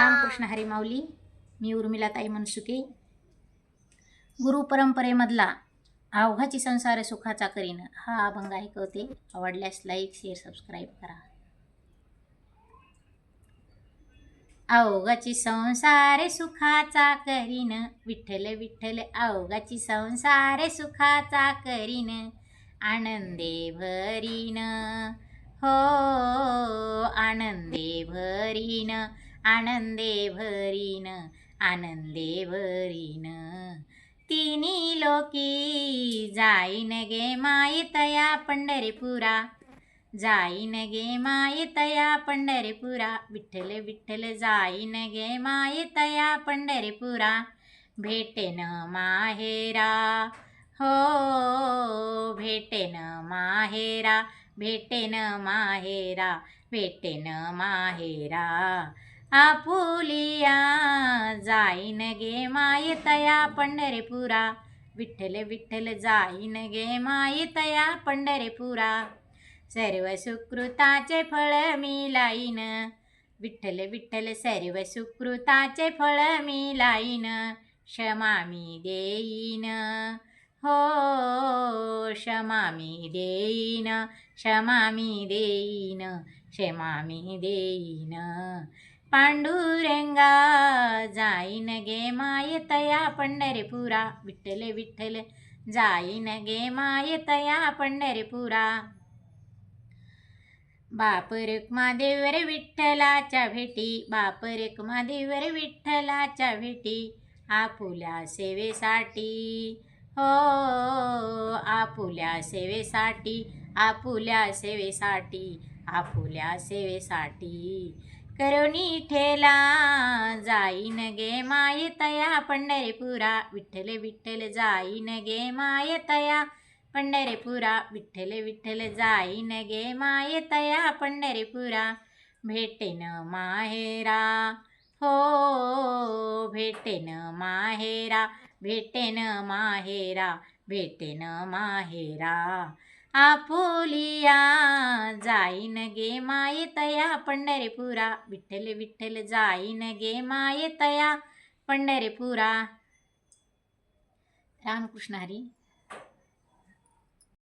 रामकृष्ण हरी माऊली मी उर्मिला ताई मनसुके. गुरु परंपरेमधला अवघाची संसार सुखाचा करीन हा अभंग ऐकवते. आवडल्यास लाईक शेअर सबस्क्राईब करा. अवघाची संसार सुखाचा करीन विठ्ठल विठ्ठल अवघाची संसार सुखाचा करीन आनंदे भरीन. हो आनंदे भरीन. आनंदे भरीन आनंदे भरीन। तिन्ही लोकी जाईन गे मायतया पंढरीपुरा। जाईन गे मायतया पंढरीपुरा। विठ्ठल विठ्ठल जाईन गे मायतया पंढरीपुरा। भेटेन माहेरा हो भेटेन माहेरा भेटेन माहेरा भेटेन माहेरा। आपुलिया जाईन गे मायतया पंढरीपुरा. विठ्ठल विठ्ठल जाईन गे मायतया पंढरीपुरा. सर्व सुकृताचे फळ मी लाईन. विठ्ठल विठ्ठल सर्व सुकृताचे फळ मी लाईन. क्षमा मी देईन. हो क्षमा मी देईन. क्षमा मी देईन. क्षमा मी देईन. पांडुरंगा जाईन गे मायतया पंढरपुरा. विठ्ठल विठ्ठल जाईन गे मायतया पंढरपुरा. बाप रुक्मादेवर विठ्ठलाच्या भेटी बाप रुक्मादेवर विठ्ठलाच्या भेटी. आपुल्या सेवेसाठी हो आपुल्या सेवेसाठी आपुल्या सेवेसाठी आपुल्या सेवेसाठी. करुणी ठेला जाईन गे मायतया पंढरीपुरा विठ्ठल विठ्ठल जाईन गे मायतया पंढरीपुरा विठ्ठल विठ्ठल जाईन गे मायतया पंढरीपुरा भेटेन माहेरा हो भेटेन माहेरा भेटेन माहेरा भेटेन माहेरा. आपोलिया जाईन गे मायतया पंढरीपुरा विठ्ठल विठ्ठल जाईन गे मायतया पंढरीपुरा. रामकृष्ण हरी.